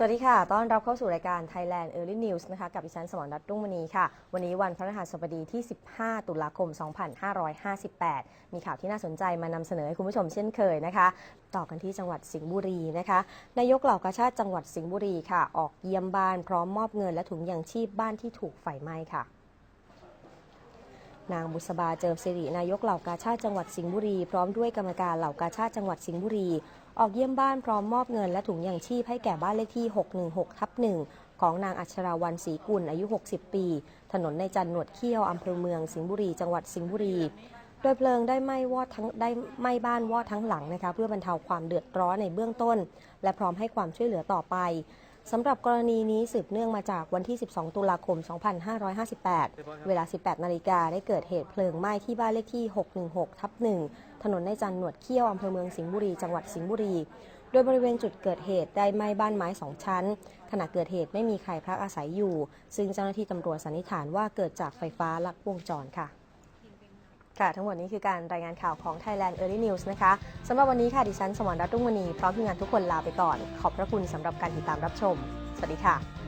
สวัสดีค่ะ ต้อนรับเข้าสู่รายการ Thailand Early News นะคะ กับดิฉันสมรรัตน์รุ่งมณีค่ะ วันนี้วันพระรหัสบดีที่ 15 ตุลาคม 2558 มีข่าวที่น่าสนใจมานำเสนอให้คุณผู้ชมเช่นเคยนะคะ ต่อกันที่จังหวัดสิงห์บุรีนะคะ นายกเหล่ากาชาติจังหวัดสิงห์บุรีค่ะ ออกเยี่ยมบ้านพร้อมมอบเงินและถุงยางชีพบ้านที่ถูกไฟไหม้ค่ะ นางบุษบาเจิมสิรินายกเหล่ากาชาติจังหวัดสิงห์บุรี พร้อมด้วยกรรมการเหล่ากาชาติจังหวัดสิงห์บุรี ออกเยี่ยมบ้านพร้อมมอบเงินและถุงยางชีพให้แก่บ้านเลขที่ 616ทับหนึ่งของนางอัชราวันศรีกุลอายุ 60 ปี ถนนในจันหนวดเขี้ยวอำเภอเมืองสิงห์บุรี จังหวัดสิงห์บุรี โดยเพลิงได้ไหม้วอดทั้งได้ไหม้บ้านวอดทั้งหลังนะคะเพื่อบรรเทาความเดือดร้อนในเบื้องต้น และพร้อมให้ความช่วยเหลือต่อไป สำหรับกรณีนี้สืบเนื่องมาจากวันที่ 12 ตุลาคม 2558 เวลา 18 นาฬิกาได้เกิดเหตุเพลิงไหม้ที่บ้านเลขที่ 616 ทับ 1 ถนนในจันหนวดเขี้ยวอำเภอเมืองสิงห์บุรี จังหวัดสิงห์บุรี โดยบริเวณจุดเกิดเหตุได้ไหม้บ้านไม้สองชั้น ขณะเกิดเหตุไม่มีใครพักอาศัยอยู่ ซึ่งเจ้าหน้าที่ตำรวจสันนิษฐานว่าเกิดจากไฟฟ้าลัดวงจรค่ะ ค่ะทั้งหมดนี้คือการรายงานข่าวของ Thailand Early News นะคะสำหรับวันนี้ค่ะดิฉันสมรรัตน์รุ่งมณีพร้อมทีมงานทุกคนลาไปก่อน ขอบพระคุณสำหรับการติดตามรับชม สวัสดีค่ะ